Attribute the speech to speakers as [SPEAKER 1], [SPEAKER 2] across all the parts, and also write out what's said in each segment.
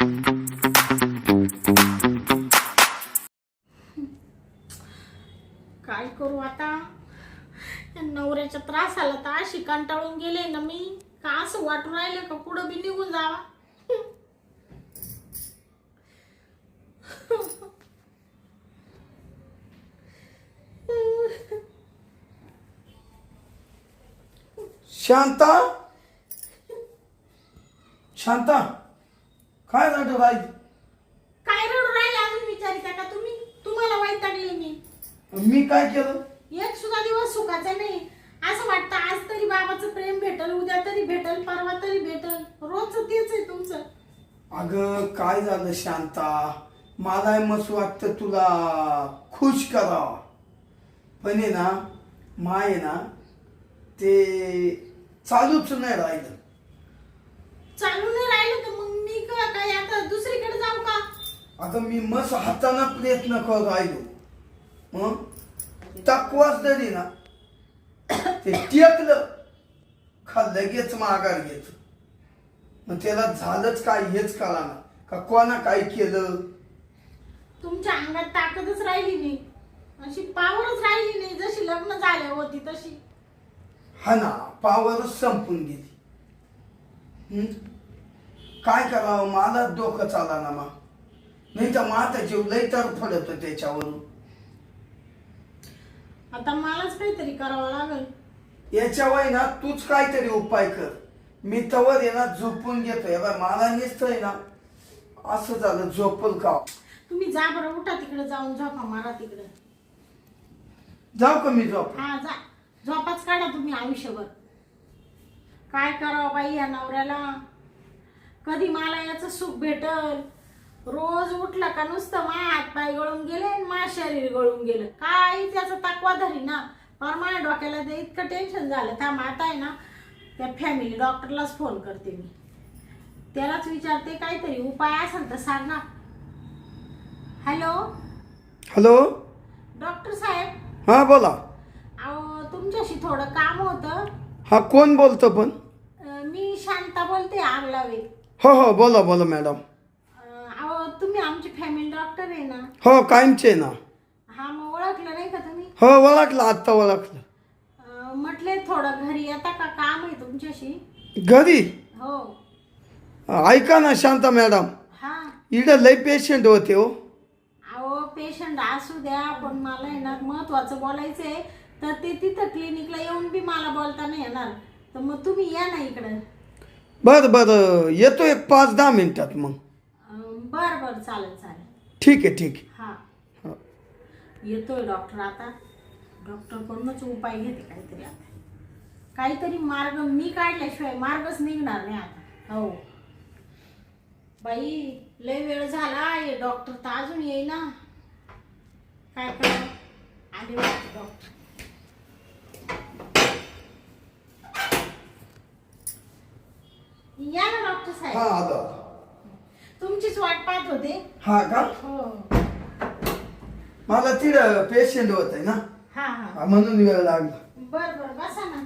[SPEAKER 1] काय करू आता? नवऱ्याचा त्रास आला तर अशी कंटाळून गेले ना मी. का असं वाटून राहिले का? पुढं बी निघून जावा.
[SPEAKER 2] शांता? शांता? काय झालं राज
[SPEAKER 1] काय रडू राहिले अजून विचारिता का तुम्ही? तुम्हाला वैतागले मी.
[SPEAKER 2] मी काय केलं?
[SPEAKER 1] एक सुद्धा दिवस सुखाचा नाही. असं वाटतं आज तरी बाबाचं प्रेम भेटल उद्या तरी भेटल परवा तरी भेटल. रोजचं तेच आहे तुमचं.
[SPEAKER 2] अगं काय झालं शांता? मला मस्त वाटतं तुला. खुश करावा पण आहे ना माय ना ते चालूच नाही राहिलं.
[SPEAKER 1] चालू नाही राहिलं तर मग मी का काय आता दुसरीकडे जाऊ का
[SPEAKER 2] अगं मी मस्त हातानं प्रयत्न करत राहिलो. मग तकवाच तरी ना ते टेकलं. का लगेच माघार घेत मग त्याला झालंच काय हेच कळा ना का कोणा काय केलं?
[SPEAKER 1] तुमच्या अंगात ताकदच राहिली नाही. अशी पावरच राहिली नाही. जशी लग्न झाले होती तशी.
[SPEAKER 2] हा ना पावरच संपून गेली. हं? काय करावं? मला डोकं चाला ना मा. नाही तर माझा जीव लय तर फडत त्याच्यावरून.
[SPEAKER 1] आता मलाच काहीतरी करावं लागेल.
[SPEAKER 2] याच्यावर ना तूच काहीतरी उपाय कर. मी तवर आहे ना झोपून घेतोय. बा मला नुसतंय ना असं झालं झोपल का?
[SPEAKER 1] तुम्ही जा बरं उठा तिकडे जाऊन झोपा मारा तिकडे.
[SPEAKER 2] जाऊ का मी झोप?
[SPEAKER 1] हा जा. झोपाच काढा तुम्ही आयुष्यभर. काय करावं बाई या नवऱ्याला? कधी मला याचं सुख भेटल? रोज उठला का नुसतं मा हात पाय गळून गेले आणि मा शरीर गळून गेलं. काही त्याचा तकवा धरी ना. पण माझ्या डोक्याला ते इतकं टेन्शन झालं. त्या माता आहे ना त्या फॅमिली डॉक्टरलाच फोन करते मी. त्यालाच विचारते काहीतरी उपाय असेल तर सांग ना. हॅलो
[SPEAKER 2] हॅलो
[SPEAKER 1] डॉक्टर साहेब?
[SPEAKER 2] हा बोला.
[SPEAKER 1] अहो तुमच्याशी थोडं काम होतं.
[SPEAKER 2] हा कोण बोलतो पण?
[SPEAKER 1] अं, मी शांता बोलते आगलावे
[SPEAKER 2] हो हो बोला बोला मॅडम
[SPEAKER 1] तुम्ही आमची फॅमिली डॉक्टर आहे ना?
[SPEAKER 2] हो कायमचे ना.
[SPEAKER 1] हा मग ओळखलं नाही का तुम्ही?
[SPEAKER 2] हो ओळखलं आत्ता ओळखलं.
[SPEAKER 1] अं, म्हटले थोडं घरी येता का? काम आहे तुमच्याशी?
[SPEAKER 2] घरी?
[SPEAKER 1] हो.
[SPEAKER 2] ऐका ना शांता मॅडम.
[SPEAKER 1] हा.
[SPEAKER 2] इकडं लय पेशंट होते हो.
[SPEAKER 1] अहो पेशंट असू द्या पण मला आहे ना महत्वाचं बोलायचं आहे तर ते तिथं क्लिनिकला येऊन बी मला बोलता नाही येणार. तर मग तुम्ही या ना इकडं.
[SPEAKER 2] बरं बरं. येतो एक पाच दहा मिनिटात मग.
[SPEAKER 1] बरं बरं चालेल चालेल.
[SPEAKER 2] ठीक आहे ठीक आहे.
[SPEAKER 1] हा.
[SPEAKER 2] हो.
[SPEAKER 1] येतोय डॉक्टर आता. डॉक्टरकडूनच उपाय घेते काहीतरी आता. काहीतरी मार्ग मी काढल्याशिवाय मार्गच निघणार नाही आता. हो. बाई लय वेळ झाला हे डॉक्टर तर अजून येईना. काय करा? आले वाटतं डॉक्टर या ना डॉक्टर
[SPEAKER 2] हा
[SPEAKER 1] साहेब
[SPEAKER 2] आलो.
[SPEAKER 1] तुमचीच वाट पाहत होते.
[SPEAKER 2] हा का?
[SPEAKER 1] हो.
[SPEAKER 2] मला तिथं पेशंट होत आहे ना.
[SPEAKER 1] हा हा.
[SPEAKER 2] हा, म्हणून वेळ लागला.
[SPEAKER 1] बर बर बसा ना.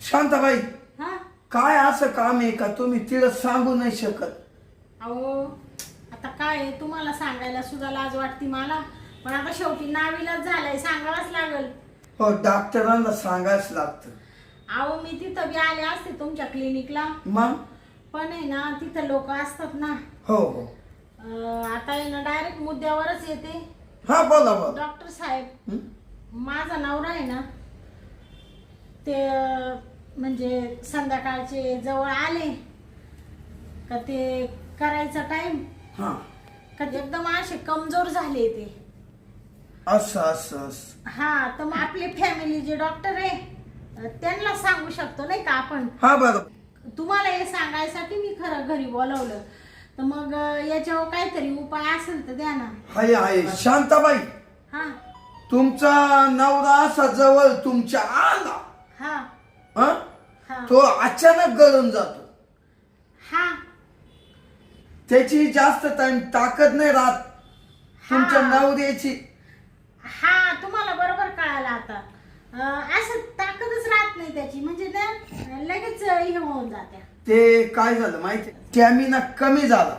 [SPEAKER 2] शांताबाई
[SPEAKER 1] हा?
[SPEAKER 2] काय असं काम आहे का? तुम्ही तिला सांगू नाही शकत.
[SPEAKER 1] अहो आता काय आहे, तुम्हाला सांगायला सुद्धा लाज वाटते मला. पण आता शेवटी नावीलाच झालंय सांगावंच लागल.
[SPEAKER 2] हो डॉक्टरांना सांगायच लागतं.
[SPEAKER 1] अहो मी तिथं बी आले असते तुमच्या क्लिनिकला
[SPEAKER 2] मग?
[SPEAKER 1] पण आहे ना तिथं लोक असतात ना.
[SPEAKER 2] हो हो.
[SPEAKER 1] अं, आता आहे ना डायरेक्ट मुद्द्यावरच येते.
[SPEAKER 2] हा बोला बोला.
[SPEAKER 1] डॉक्टर साहेब
[SPEAKER 2] हं?
[SPEAKER 1] माझा नवरा आहे ना ते अं, म्हणजे संध्याकाळचे जवळ आले का ते करायचा टाइम
[SPEAKER 2] हा.
[SPEAKER 1] का एकदम असे कमजोर झाले ते.
[SPEAKER 2] असं असं असं.
[SPEAKER 1] हा तर मग आपले फॅमिली जे डॉक्टर आहे अं, त्यांना सांगू शकतो नाही का आपण?
[SPEAKER 2] हा बरं
[SPEAKER 1] तुम्हाला हे सांगायसाठी मी खरं घरी बोलवलं. तर मग याच्यावर काहीतरी उपाय असेल तर द्या ना.
[SPEAKER 2] हाय हाय. शांताबाई
[SPEAKER 1] हा.
[SPEAKER 2] तुमचा नवरा असा जवळ तुमच्या आला.
[SPEAKER 1] हा.
[SPEAKER 2] हं?
[SPEAKER 1] हा.
[SPEAKER 2] तो अचानक गळून जातो.
[SPEAKER 1] हा.
[SPEAKER 2] त्याची जास्त टाइम ताकद नाही राहत तुमच्या. नवऱ्याची.
[SPEAKER 1] हा तुम्हाला बरोबर कळालं आता. असं ताकदच राहत नाही त्याची. म्हणजे ना लगेच हे होऊन जात्या.
[SPEAKER 2] ते काय झालं माहिती स्टॅमिना कमी झाला.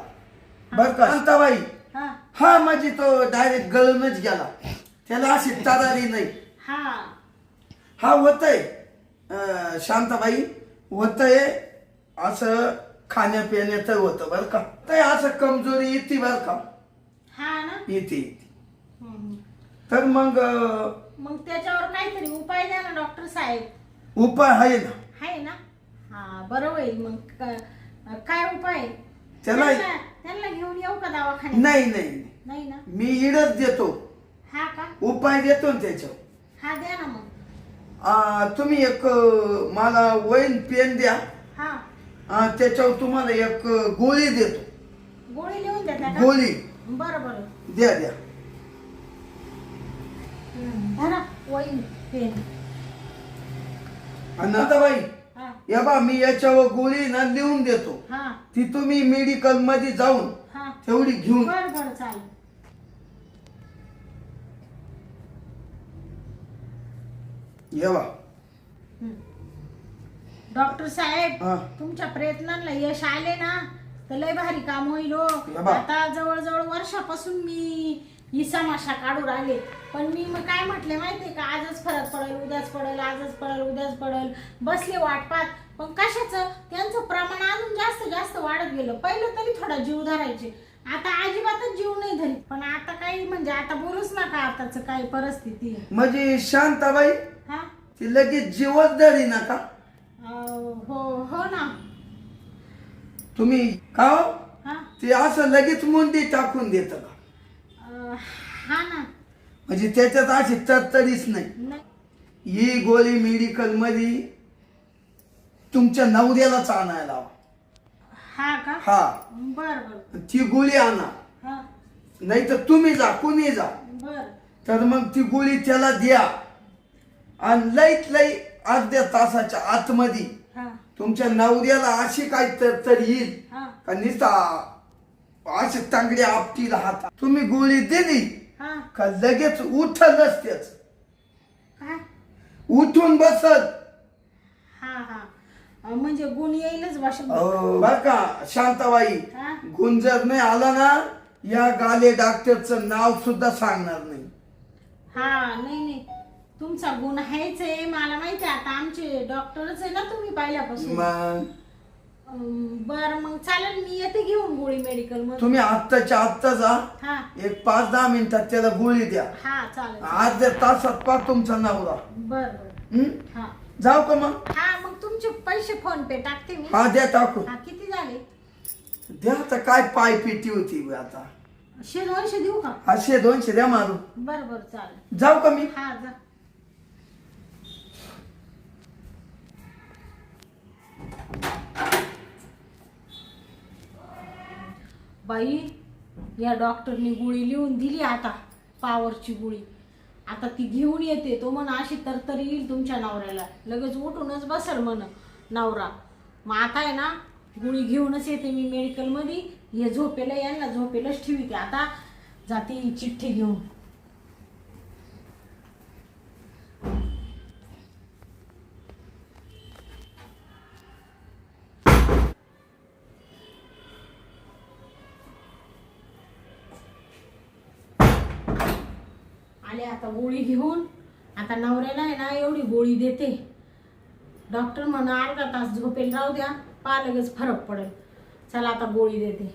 [SPEAKER 2] बर का? शांताबाई
[SPEAKER 1] हा.
[SPEAKER 2] हा म्हणजे तो डायरेक्ट गळूनच गेला. त्याला अशी तरारी नाही.
[SPEAKER 1] हा.
[SPEAKER 2] हा होतय. अं, शांताबाई होतय. असं खाण्यापिण्याचं होतं बरं का? ते असं कमजोरी येते बरं का?
[SPEAKER 1] हा ना?
[SPEAKER 2] येते येते.
[SPEAKER 1] हम्म.
[SPEAKER 2] तर मग अं,
[SPEAKER 1] मग त्याच्यावर काहीतरी उपाय द्या ना डॉक्टर साहेब.
[SPEAKER 2] उपाय आहे ना.
[SPEAKER 1] आहे ना? हा बरं होईल. मग क- काय उपाय?
[SPEAKER 2] त्याला-
[SPEAKER 1] त्यांना त्यांना घेऊन येऊ का दवाखान्यात?
[SPEAKER 2] नाही नाही. नाही.
[SPEAKER 1] नाही ना?
[SPEAKER 2] मी इडच देतो.
[SPEAKER 1] हा का?
[SPEAKER 2] उपाय देतो ना त्याच्यावर.
[SPEAKER 1] हा द्या ना मग.
[SPEAKER 2] आ, तुम्ही एक अ, मला वैन पेन द्या.
[SPEAKER 1] हा.
[SPEAKER 2] आ, त्याच्यावर तुम्हाला एक अ, गोळी देतो.
[SPEAKER 1] गोळी लिहून देता का?
[SPEAKER 2] गोळी.
[SPEAKER 1] बरं बरं.
[SPEAKER 2] द्या द्या.
[SPEAKER 1] पेन। हा।
[SPEAKER 2] या बा मी याच्यावर गोळी ना लिहून देतो.
[SPEAKER 1] हा.
[SPEAKER 2] ती तुम्ही मेडिकलमध्ये जाऊन
[SPEAKER 1] हा.
[SPEAKER 2] तेवढी घेऊन.
[SPEAKER 1] बरं बरं चालेल.
[SPEAKER 2] या बा.
[SPEAKER 1] डॉक्टर साहेब
[SPEAKER 2] हा.
[SPEAKER 1] तुमच्या प्रयत्नांना यश आले ना तर लय भारी काम होईल हो. आता जवळजवळ वर्षापासून मी ही समाशा काढू राहिले. पण मी मग काय म्हटले माहितीये का? आजच फरक पडेल उद्याच पडेल आजच पडेल उद्याच पडेल. बसले वाट पाहत पण कशाचं? त्यांचं प्रमाण अजून जास्त जास्त वाढत गेलं. पहिलं तरी थोडा जीव धरायचे. आता अजिबातच जीव नाही धरीत. पण आता काही म्हणजे आता बोलूच नका आताच काही परिस्थिती आहे.
[SPEAKER 2] म्हणजे शांताबाई
[SPEAKER 1] हा?
[SPEAKER 2] ती लगेच जीवच धरी नका.
[SPEAKER 1] अं, हो हो ना.
[SPEAKER 2] तुम्ही का हो?
[SPEAKER 1] हा?
[SPEAKER 2] ते असं लगेच मुंडी टाकून देत का?
[SPEAKER 1] अं, हा ना.
[SPEAKER 2] म्हणजे त्याच्यात अशी तरतरीच नाही. ही गोळी मेडिकलमध्ये तुमच्या नवऱ्यालाच आणायला लावा.
[SPEAKER 1] हा का?
[SPEAKER 2] हा.
[SPEAKER 1] बर बर.
[SPEAKER 2] ती गोळी आणा.
[SPEAKER 1] हा.
[SPEAKER 2] नाही तर तुम्ही जा कुणी जा.
[SPEAKER 1] बर.
[SPEAKER 2] तर मग ती गोळी त्याला द्या. आणि लईत लई अर्ध्या तासाच्या आतमध्ये
[SPEAKER 1] हा.
[SPEAKER 2] तुमच्या नवऱ्याला अशी काय तर येईल
[SPEAKER 1] हा.
[SPEAKER 2] का निसा अशी तांगडी आपटीला हात. तुम्ही गोळी दिली.
[SPEAKER 1] हा.
[SPEAKER 2] का लगेच
[SPEAKER 1] काय?
[SPEAKER 2] उठून बसत
[SPEAKER 1] हा हा. म्हणजे गुण येईलच भाषा
[SPEAKER 2] बर का शांताबाई
[SPEAKER 1] हा?
[SPEAKER 2] गुण जर नाही आला ना या गाले डॉक्टरचं नाव सुद्धा सांगणार नाही.
[SPEAKER 1] हा नाही नाही. तुमचा गुण आहेच आहे मला माहिती आहे. आता आमचे डॉक्टरच आहे ना तुम्ही पहिल्यापासून.
[SPEAKER 2] मग?
[SPEAKER 1] बरं मग चालेल मी येते घेऊन गोळी मेडिकलमध्ये
[SPEAKER 2] तुम्ही आत्ताच्या आत्ता जा.
[SPEAKER 1] हा.
[SPEAKER 2] एक पाच दहा मिनिटात त्याला गोळी द्या.
[SPEAKER 1] हा चालेल.
[SPEAKER 2] अर्ध्या तासात पा तुमचा नवरा.
[SPEAKER 1] बर बर.
[SPEAKER 2] हं?
[SPEAKER 1] हा.
[SPEAKER 2] जाऊ का मग?
[SPEAKER 1] हा मग तुमचे पैसे फोन पे टाकते मी.
[SPEAKER 2] हा द्या टाकून
[SPEAKER 1] हा किती झाले?
[SPEAKER 2] द्या आता काय पाय पेटी होती बे आता.
[SPEAKER 1] शे दोनशे देऊ का?
[SPEAKER 2] असे दोनशे द्या मारू
[SPEAKER 1] बर बर चालेल.
[SPEAKER 2] जाऊ का मी?
[SPEAKER 1] हा जा. बाई या डॉक्टरनी गोळी लिहून दिली आता पावरची गोळी. आता ती घेऊन येते तो म्हण अशी तरतरी येईल तुमच्या नवऱ्याला. लगेच उठूनच बसल म्हण नवरा. मग आता आहे ना गोळी घेऊनच येते मी मेडिकलमध्ये हे झोपेला यांना झोपेलच ठेवी आता जाते चिठ्ठी घेऊन. आता गोळी घेऊन आता नवऱ्याला आहे ना एवढी गोळी देते. डॉक्टर म्हणा अर्धा तास झोपेल राहू द्या पा लगेच फरक पडेल. चला आता गोळी देते.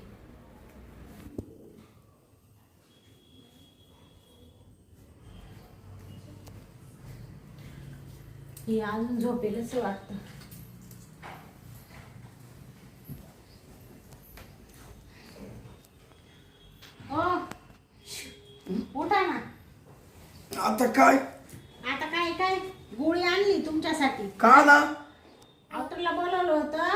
[SPEAKER 1] ही अजून झोपेलच वाटतं. हो. उठा ना.
[SPEAKER 2] आता काय?
[SPEAKER 1] आता काय काय? गोळी आणली तुमच्यासाठी.
[SPEAKER 2] का ना?
[SPEAKER 1] डॉक्टरला बोलवलं होतं.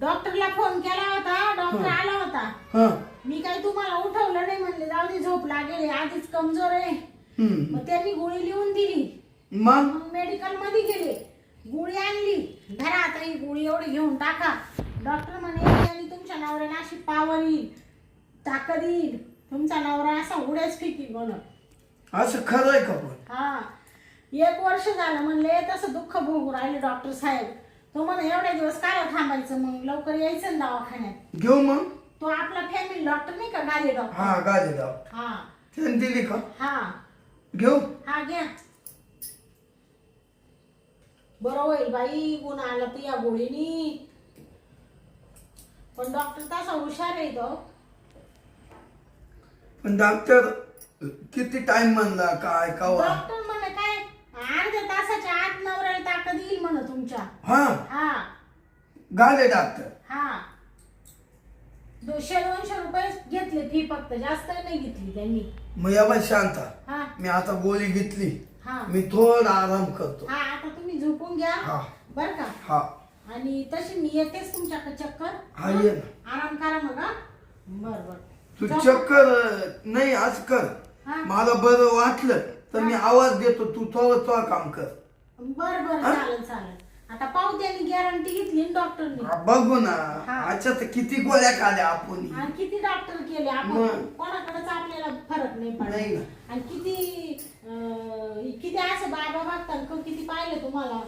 [SPEAKER 1] डॉक्टरला फोन केला होता डॉक्टर आला होता.
[SPEAKER 2] हा.
[SPEAKER 1] मी काही तुम्हाला उठवलं नाही म्हणले जाऊ दे झोप लागेल आधीच कमजोर आहे.
[SPEAKER 2] हम्म.
[SPEAKER 1] मग त्यांनी गोळी लिहून दिली.
[SPEAKER 2] मग?
[SPEAKER 1] मग मेडिकलमध्ये गेले. गोळी आणली. धरा आता ही गोळी एवढी घेऊन टाका. डॉक्टर म्हणे यांनी तुमच्या नवऱ्याला अशी पावर येईल ताकद येईल. तुमचा नवरा असा उड्याच फेकील म्हणून
[SPEAKER 2] असं खरंय का पण?
[SPEAKER 1] हा. एक वर्ष झालं म्हणले तसं दुःख भोगू राहिले डॉक्टर साहेब. तो म्हणे एवढे दिवस काय थांबायचं मग? लवकर यायचं ना दवाखान्यात.
[SPEAKER 2] घेऊ मग?
[SPEAKER 1] तो आपला फॅमिली डॉक्टर नाही का गाडी डॉक्टर
[SPEAKER 2] हा गाडी डॉक्टर
[SPEAKER 1] हा.
[SPEAKER 2] त्याने दिली का?
[SPEAKER 1] हा.
[SPEAKER 2] घेऊ?
[SPEAKER 1] हा घ्या. बरं होईल बाई गुण आला तर या गोळीनी. पण डॉक्टर तसा हुशार आहे तो.
[SPEAKER 2] पण डॉक्टर किती टाइम म्हणला काय कावा?
[SPEAKER 1] डॉक्टर म्हणे काय अर्ध्या तासाच्या आत नवऱ्याला ताकद येईल म्हण तुमच्या.
[SPEAKER 2] हा?
[SPEAKER 1] हा.
[SPEAKER 2] गाले डॉक्टर
[SPEAKER 1] हा. दोनशे दोनशे रुपये घेतले फी फक्त जास्त नाही घेतली त्यांनी.
[SPEAKER 2] मग या बाई शांता.
[SPEAKER 1] हा.
[SPEAKER 2] मी आता गोळी घेतली.
[SPEAKER 1] हा.
[SPEAKER 2] मी थोडा आराम करतो.
[SPEAKER 1] हा आता तुम्ही झोपून घ्या.
[SPEAKER 2] हा.
[SPEAKER 1] बर का?
[SPEAKER 2] हा.
[SPEAKER 1] आणि तशी मी येतेच तुमच्याकडे चक्कर.
[SPEAKER 2] हा ये ना.
[SPEAKER 1] आराम करा मग हा. बर बर.
[SPEAKER 2] तू. चक्कर नाही आज कर. मला बरं वाटलं तर मी आवाज देतो तू थोडं थोडं काम कर.
[SPEAKER 1] बर बर
[SPEAKER 2] हा?
[SPEAKER 1] चालेल चालेल. आता पाहू त्यांनी गॅरंटी घेतली ना डॉक्टरनी
[SPEAKER 2] बघू ना.
[SPEAKER 1] हा.
[SPEAKER 2] अच्छा तर किती गोळ्या खाल्या आपण?
[SPEAKER 1] आणि किती डॉक्टर केले आपण
[SPEAKER 2] मग.
[SPEAKER 1] कोणाकडेच आपल्याला फरक नाही
[SPEAKER 2] नाही
[SPEAKER 1] पडला. आणि किती अं, किती असं बाबा बघतात का? किती पाहिलं तुम्हाला?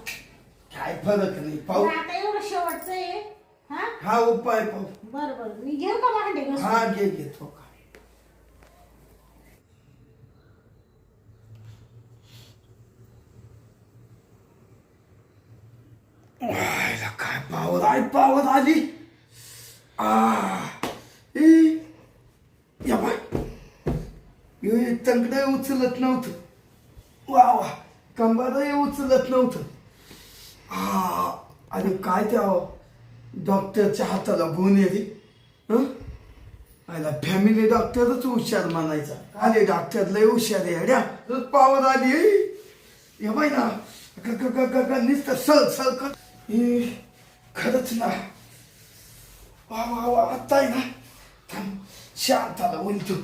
[SPEAKER 2] काय फरक नाही. पाहू.
[SPEAKER 1] तर आता एवढं शेवटचं आहे. हा?
[SPEAKER 2] हा उपाय पाहू.
[SPEAKER 1] बर बर. मी घेऊ का भांडे घासून?
[SPEAKER 2] हा घे घेतो का वायला काय पावर आहे पावर आली. आ या बाय तंगड उचलत नव्हतं. वा वा कंबारही उचलत नव्हतं. हा आणि काय त्या डॉक्टरच्या हाताला गुण येते हं? आयला फॅमिली डॉक्टरच हुशार मानायचा आले डॉक्टर लय हुशार आहे अड्या. रोज पावर आली हे बाई ना ग ग ग ग सल सल कर. हे, खरंच ना वा वा वा आता आहे ना थांब शांताला बोलतो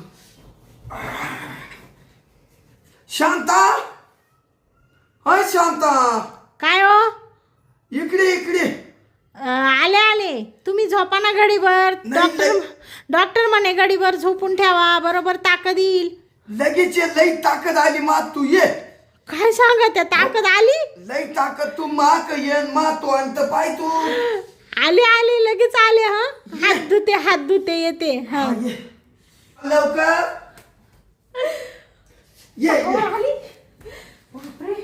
[SPEAKER 2] शांता हाय शांता
[SPEAKER 1] काय हो?
[SPEAKER 2] इकडे इकडे।
[SPEAKER 1] आले आले. तुम्ही झोपा ना घडीभर.
[SPEAKER 2] नाही,
[SPEAKER 1] डॉक्टर
[SPEAKER 2] नाही.
[SPEAKER 1] डॉक्टर म्हणे घडीभर झोपून ठेवा. बरोबर ताकद येईल.
[SPEAKER 2] लगेच ये, लई ताकद आली मा तू ये.
[SPEAKER 1] काय सांगा त्या ताकद आली?
[SPEAKER 2] लई ताकद तू माक ये मा तू अंत पाय तू.
[SPEAKER 1] आले आले लगेच आले हा? हात धुते हात धुते येते हा.
[SPEAKER 2] हा, ये. लवकर. ये ये.
[SPEAKER 1] आली? बापरे.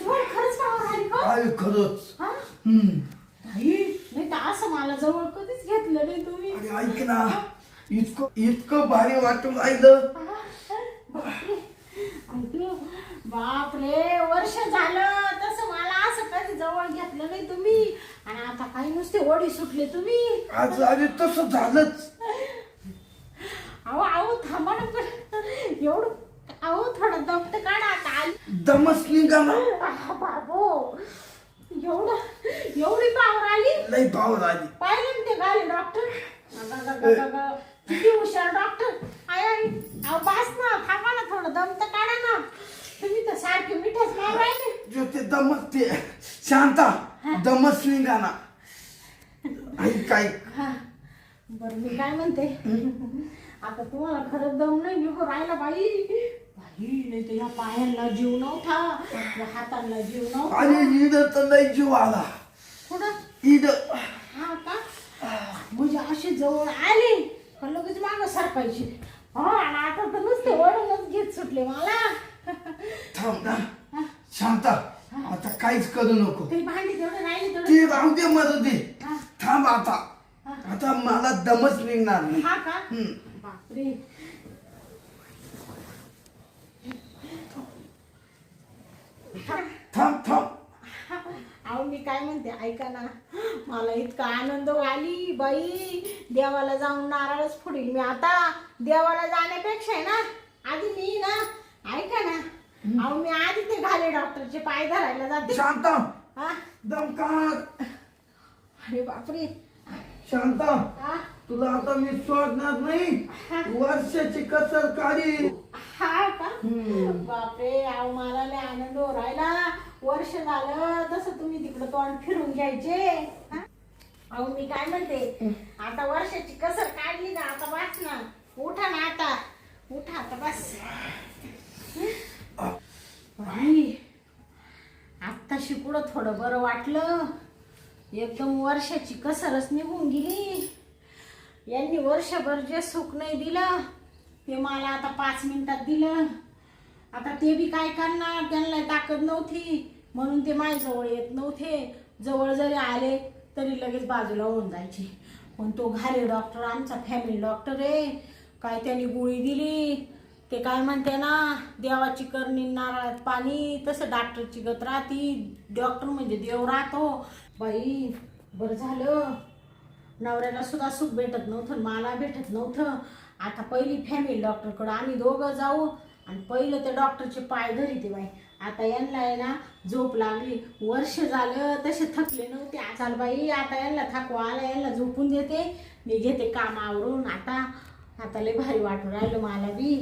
[SPEAKER 1] तुम्हाला खरंच पावर आली का
[SPEAKER 2] काय खरंच.
[SPEAKER 1] हा?
[SPEAKER 2] हम्म.
[SPEAKER 1] नाही तर असं मला जवळ कधीच घेतलं नाही तुम्ही.
[SPEAKER 2] अरे ऐक ना. इतकं इतकं भारी वाटून राहिलं.
[SPEAKER 1] बापरे? बापरे वर्ष झालं. तसं मला असं कधी जवळ घेतलं नाही तुम्ही. आणि आता काही नुसते ओढी सुटले तुम्ही.
[SPEAKER 2] आज अरे तसं झालंच.
[SPEAKER 1] अहो अहो थांबा ना पण एवढं अहो थोडं दमत काढा आता?
[SPEAKER 2] दमच निघाला
[SPEAKER 1] आह, बाबो एवढं एवढी पावर आली?
[SPEAKER 2] लई भाव आली.
[SPEAKER 1] पाहिलं ना ते गाले डॉक्टर? किती हुशार डॉक्टर आय अहो बास ना थांबा ना थोडं दम तर काढा ना. तुम्ही तर सारखे मिठच नाही राहिले
[SPEAKER 2] जो ते दमच ते शांता. दमच निघाला ऐक काय?
[SPEAKER 1] हा. बरं मी काय म्हणते? आता तुम्हाला खरंच दम नाही निघू राहिला बाई. बाई नाही तर या पायांना जीव नव्हता. या हातांना जीव नव्हता.
[SPEAKER 2] आणि इड तर लई जीव आला.
[SPEAKER 1] थोडं
[SPEAKER 2] इड.
[SPEAKER 1] हा का? म्हणजे अशी जवळ आली. लगेच माग सरकायची हा आणि आता तर नुसते ओढूनच घेत सुटले मला.
[SPEAKER 2] थांब ना. शांता. आता काहीच करू नको.
[SPEAKER 1] ते भांडी तेवढं राहिले
[SPEAKER 2] ते राहू दे मरू दे. थांब आता. आता मला दमच निघणार नाही.
[SPEAKER 1] हा का?
[SPEAKER 2] हम्म.
[SPEAKER 1] बापरे.
[SPEAKER 2] थांब थांब.
[SPEAKER 1] अहो मी काय म्हणते ऐका ना. मला इतका आनंद आली बाई. देवाला जाऊन नारळच फुडील मी आता. देवाला जाण्यापेक्षा आहे ना आधी मी ना ऐका ना. अहो मी आधी ते घाले डॉक्टरचे पाय धरायला जाते.
[SPEAKER 2] शांता.
[SPEAKER 1] हा?
[SPEAKER 2] दम काढ
[SPEAKER 1] अरे बापरे.
[SPEAKER 2] शांता.
[SPEAKER 1] हा?
[SPEAKER 2] तुला आता मी सोडणार नाही. वर्षाची कसर काढी
[SPEAKER 1] हा का? बापरे अहो मला लय आनंद हो राहिला. वर्ष झालं जसं तुम्ही तिकडं तोंड फिरून घ्यायचे. हा? अहो मी काय म्हणते आता वर्षाची कसर काढली ना आता वाच ना. उठा ना आता. उठा आता बस. बाई, आत्ताशी पुढं थोडं बरं वाटलं? एकदम वर्षाची कसरच निघून गेली. यांनी वर्षभर जे सुख नाही दिलं ते मला आता पाच मिनिटात दिलं. आता ते बी काय करणार? त्यांना ताकद नव्हती. म्हणून ते माझ्याजवळ येत नव्हते. जवळ जरी आले तरी लगेच बाजूला होऊन जायचे. पण तो घाले डॉक्टर आमचा फॅमिली डॉक्टर आहे. काय त्यांनी गोळी दिली. ते काय म्हणते ना देवाची करणी नारळात पाणी तसं डॉक्टरची गत राहती. डॉक्टर म्हणजे देव राहतो. बाई बरं झालं. नवऱ्याला सुद्धा सुख भेटत नव्हतं मला भेटत नव्हतं. आता पहिली फॅमिली डॉक्टरकडं आम्ही दोघं जाऊ. आणि पहिलं ते डॉक्टरचे पाय धरी ते बाई. आता यांना आहे ना झोप लागली. वर्ष झालं तसे थकले नव्हते. चाल बाई आता यांना थकवा आला यांना झोपून देते. मी घेते कामावरून आता आता लय भारी वाटून राहिलं मला बी.